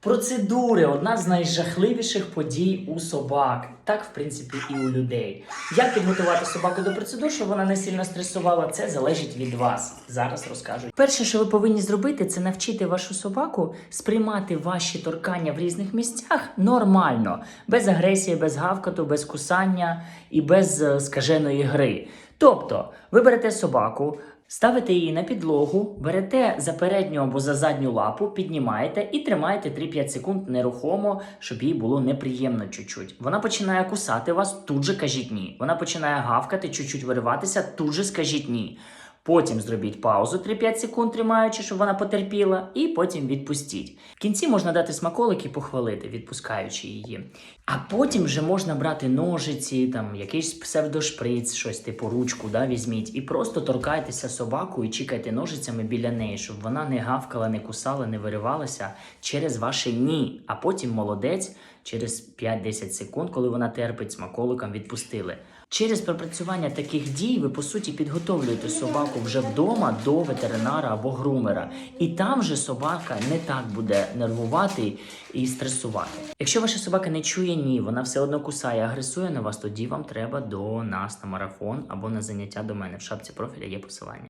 Процедури одна з найжахливіших подій у собак, так в принципі і у людей. Як підготувати собаку до процедур, щоб вона не сильно стресувала, це залежить від вас. Зараз розкажу. Перше, що ви повинні зробити, це навчити вашу собаку сприймати ваші торкання в різних місцях нормально, без агресії, без гавкату, без кусання і без е, скаженої гри. Тобто, ви берете собаку. Ставите її на підлогу, берете за передню або за задню лапу, піднімаєте і тримаєте 3-5 секунд нерухомо, щоб їй було неприємно чуть-чуть. Вона починає кусати вас, тут же кажіть ні. Вона починає гавкати, чуть-чуть вириватися, тут же скажіть ні. Потім зробіть паузу 3-5 секунд, тримаючи, щоб вона потерпіла, і потім відпустіть. В кінці можна дати смаколик і похвалити, відпускаючи її. А потім вже можна брати ножиці, там якийсь псевдошприц, щось типу ручку, да, візьміть, і просто торкайтеся собаку і чекайте ножицями біля неї, щоб вона не гавкала, не кусала, не виривалася через ваше ні. А потім молодець через 5-10 секунд, коли вона терпить смаколиком, відпустили. Через пропрацювання таких дій ви по суті підготовлюєте собаку вже вдома до ветеринара або грумера, і там же собака не так буде нервувати і стресувати. Якщо ваша собака не чує ні, вона все одно кусає, агресує на вас, тоді вам треба до нас на марафон або на заняття до мене. В шапці профіля є посилання.